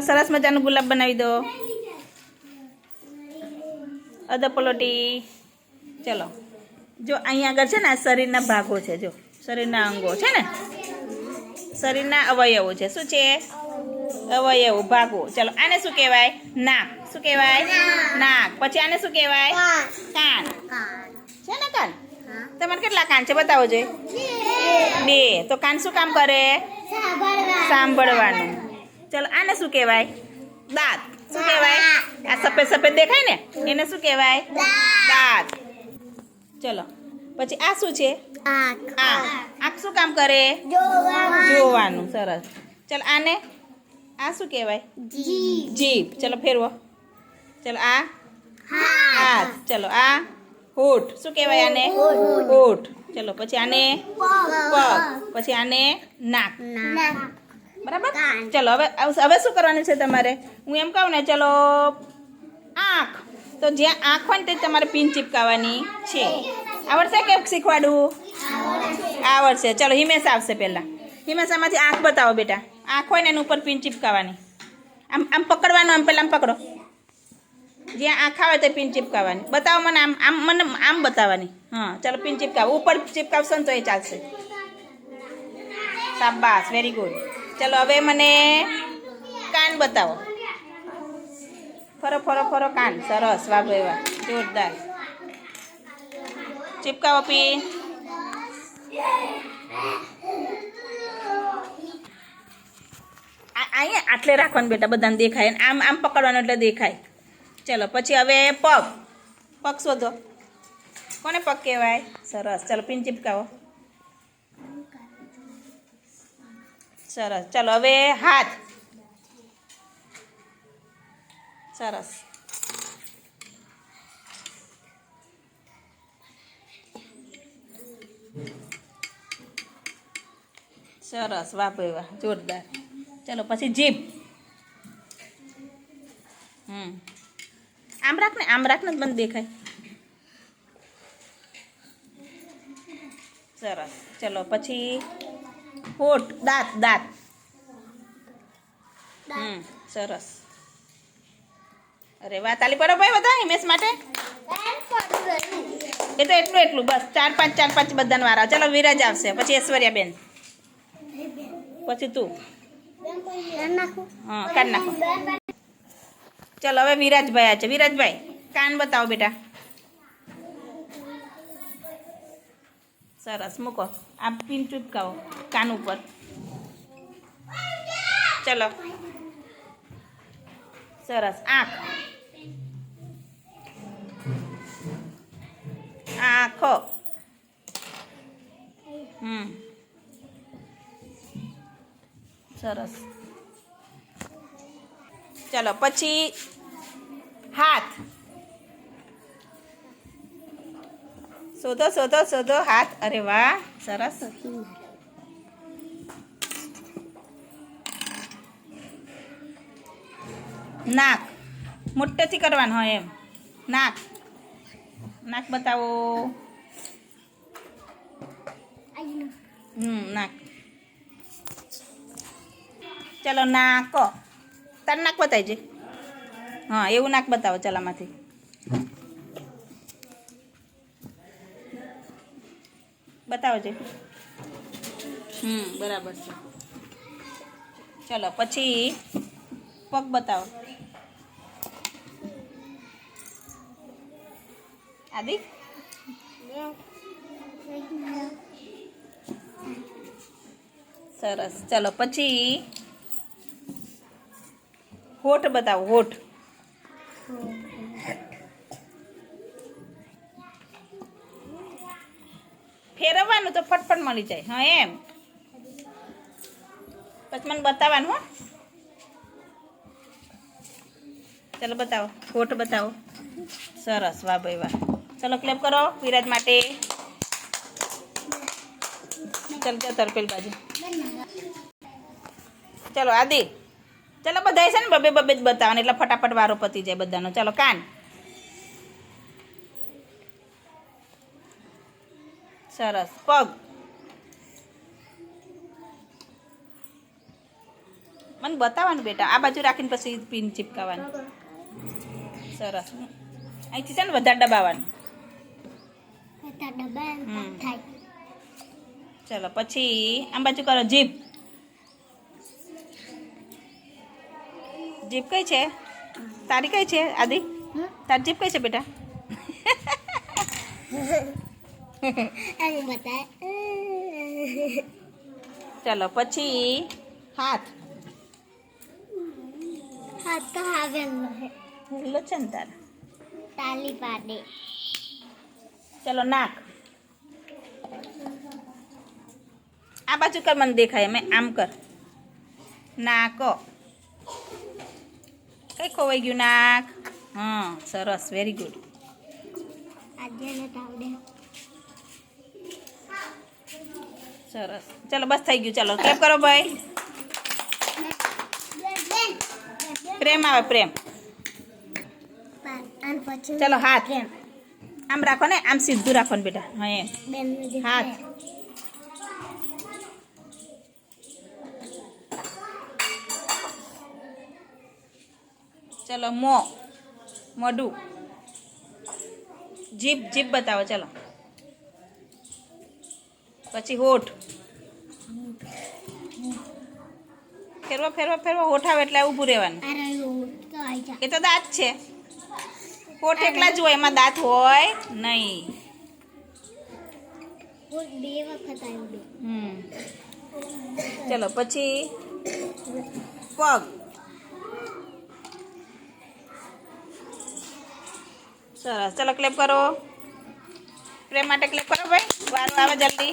સરસ મજાનું ગુલાબ બનાવી દો. અધપલોટી ચલો. જો અહીંયા આગળ છે ને આ શરીરના ભાગો છે જો. શરીરના અંગો છે ને? શરીરના અવયવો છે. શું છે? અવયવો ભાગો. ચલો આને શું કહેવાય? નાક. શું કહેવાય? નાક. પછી આને શું કહેવાય? કાન. છે ને કાન? તમારે કેટલા કાન છે? બતાવો જોઈએ બે. તો કાન શું કામ કરે? સાંભળવાનું. ચલો આને શું કહેવાય? દાંત. શું કહેવાય? આ સફેદ સફેદ દેખાય ને? એને શું કહેવાય? દાંત. ચલો પછી આ શું છે? આંખ. આંખ. શું કામ કરે? જોવાનું. સરસ. ચલો આને આ શું કહેવાય? જીભ. ચલો ફેરવો. ચલો આ હાથ. ચલો આ હોઠ. શું કહેવાય આને? હોઠ. ચલો પછી આને પગ. પછી આને નાક. બરાબર? ચલો હવે હવે શું કરવાનું છે તમારે? હું એમ કહું ને ચલો આંખ. તો જ્યાં આંખ હોય ને તે તમારે પિન ચીપકાવવાની છે. આવડશે કે શીખવાડવું? આવડશે. ચલો હિમેશ આવશે પહેલાં. હિમેશામાંથી આંખ બતાવો બેટા. આંખ હોય ને એની ઉપર પિન ચીપકાવવાની આમ આમ પકડવાનું આમ પહેલાં આમ પકડો. જ્યાં આંખ આવે તે પિન ચીપકાવવાની બતાવો મને આમ આમ મને આમ બતાવવાની. હા ચાલો પિન ચીપકાવો. ઉપર ચીપકાવશો ને તો એ ચાલશે. શાબાશ વેરી ગુડ ચલો હવે મને કાન બતાવો ફરો ફરો ફરો કાન સરસ વાહ ભાઈ વાહ જોરદાર ચીપકાવો પિન આ- અહીંયા આટલે રાખવાનું બેટા બધાને દેખાય અને આમ આમ પકડવાનું એટલે દેખાય ચલો પછી હવે પગ પગ શોધો કોને પગ કહેવાય સરસ ચલો પિન ચીપકાવો સરસ. ચાલો, હવે હાથ. સરસ. સરસ. વાહ ભાઈ વાહ, જોરદાર. ચલો, પછી જીભ. હમ. આમ રાખ ને, આમ રાખ ને મને દેખાય. સરસ. ચલો, પછી હોઠ દાંત દાંત હમ સરસ અરે વાહ તાલી પડો ભાઈ બધા હિમેશ માટે એ તો એટલું એટલું બસ ચાર પાંચ ચાર પાંચ બધાને વારા ચલો વિરાજ આવશે પછી ઐશ્વર્યાબેન પછી તું હા કાઢ નાખો ચલો હવે વિરાજભાઈ આ છે વિરાજભાઈ કાન બતાવો બેટા સરસ મૂકો આ પિન ચૂપકાવો કાન ઉપર ચલો સરસ આંખ આંખો હમ સરસ ચલો પછી હાથ શોધો શોધો શોધો. હાથ. અરે વાહ, સરસ. નાક. મોટેથી કરવાનું હોય એમ. નાક. નાક બતાવો. હમ, નાક. ચલો, નાક. તાર નાક બતાવજે. હા, એવું નાક બતાવો, ચલામાંથી. બતાવો છે હમ બરાબર છે ચલો પછી પગ બતાવો આદિ સરસ ચલો પછી હોઠ બતાવો હોઠ ફેરવવાનું તો ફટફટ મળી જાય, હા, એમ. પછી મને બતાવવાનું, હો. ચાલો બતાવો હોઠ બતાવો. સરસ, વાહ ભાઈ, વાહ. ચલો ક્લેપ કરો, વિરાજ માટે. ચાલ જાઓ તરપેલ બાજુ. ચલો, આદિ. ચલો બધા છે ને બબે બબે જ બતાવવાનું, એટલે ફટાફટ વારો પતી જાય બધાનો. ચલો, કાન. સરસ પગ મને બતાવવાનું બેટા આ બાજુ રાખીને પછી પિન ચીપકાવવાનું સરસ અહીંથી છે ને વધારે દબાવવાનું હમ. ચલો પછી આમ બાજુ કરો જીભ જીભ કઈ છે તારી કઈ છે આદિ તારી જીભ કઈ છે બેટા ચલો પછી હાથ હાથ તો આવેલો હે હેલો છે ને તારા તાલી પાડે ચલો નાક આ બાજુ કર મને દેખાય મેં આમ કર નાક કઈ ખોવાઈ ગયું નાક હા સરસ વેરી ગુડ આજે ને સરસ. ચલો, બસ થઈ ગયું. ચલો ક્લેપ કરો, ભાઈ. પ્રેમ આવે, પ્રેમ. ચાલો, હાથ. આમ રાખો ને, આમ સીધું રાખો ને, બેટા. હા હાથ. ચલો, મો. મોઢું. જીભ જીભ બતાવો, ચલો. પછી હોઠ. ફેરવા ફેરવા ફેરવા હોઠ આવે એટલે ઊભું રહેવાનું. એ તો દાંત છે. હોઠ એકલા જ હોય એમાં દાંત હોય નહીં. બે વખત હમ. ચલો પછી પગ. સરસ. ચલો ક્લેપ કરો. પ્રેમ માટે ક્લેપ કરો ભાઈ. વારો આવે જલ્દી.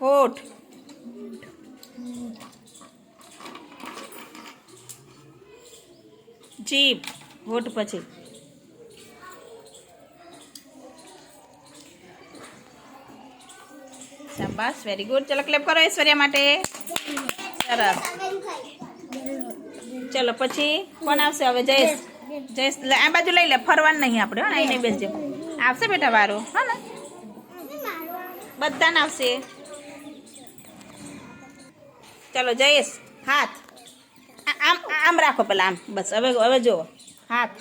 હોઠ જીભ હોઠ પછી શાબાશ વેરી ગુડ ચલો ક્લેપ કરો ઐશ્વર્યા માટે સરસ ચલો પછી કોણ આવશે હવે જયેશ જયેશ લે, આ બાજુ લઈ લે ફરવાનું નહીં આપણે હા અહીં નહીં બેસજો આવશે બેટા વારો હા ને બધાને આવશે ચલો જયેશ હાથ આ- આમ આમ રાખો પેલા આમ બસ હવે હવે જુઓ હાથ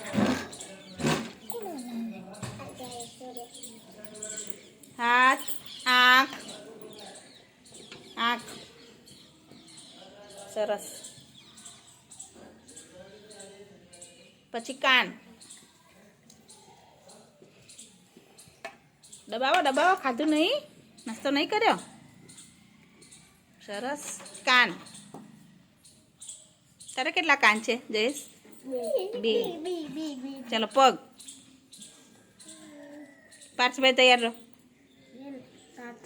હાથ આંખ આંખ સરસ પછી કાન દબાવો દબાવો, ખાધું નહીં. નાસ્તો નહીં કર્યો? સરસ. કાન. તારે કેટલા કાન છે, જયેશ? બે. ચાલો, પગ. પાર્થભાઈ, તૈયાર રહો.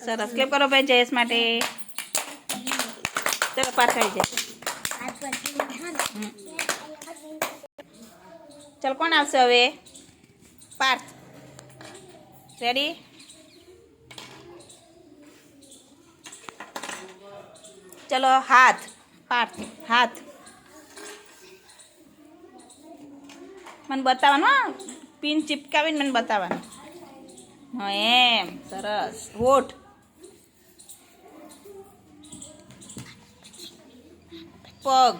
સરસ. ક્લેપ કરો ભાઈ જયેશ માટે? ચાલો પાર્થ આવી જાય ચાલો, કોણ આવશે હવે? પાર્થ. રેડી ચલો હાથ પાર્થ હાથ મને બતાવવાનું હા પિન ચિપકાવીને મને બતાવવાનું હા એમ સરસ હોઠ પગ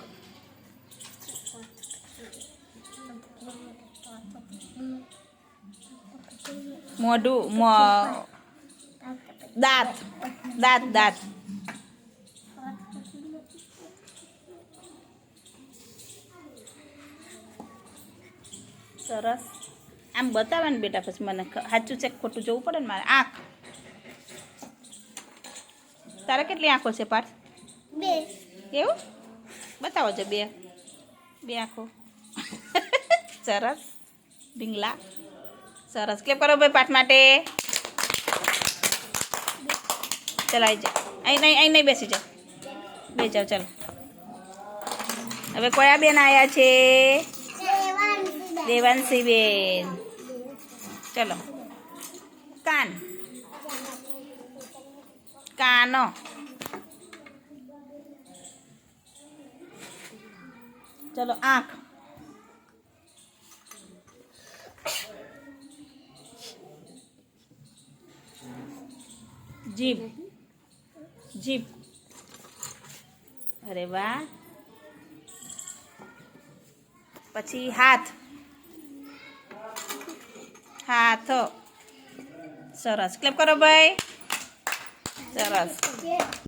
મોઢું મો- દાંત દાંત દાંત સરસ. આમ બતાવે ને બેટા પછી મને સાચું છે ખોટું જોવું પડે ને મારે? આંખ. તારે કેટલી આંખો છે પાર્થ? બે. એવું? બતાવો છો બે. બે આંખો. સરસ. ઢીંગલા. સરસ. ક્લેપ કરો ભાઈ પાઠ માટે. ચાલો આવી જાઓ અહીં નહીં અહીં નહીં બેસી જાઓ બે જાઓ ચાલો. હવે કયા બેન આવ્યા છે? દેવાંશી બેન ચલો કાન કાનો ચલો આંખ જીભ જીભ અરે વાહ પછી હાથ હાથ. સરસ. ક્લેપ કરો ભાઈ. સરસ.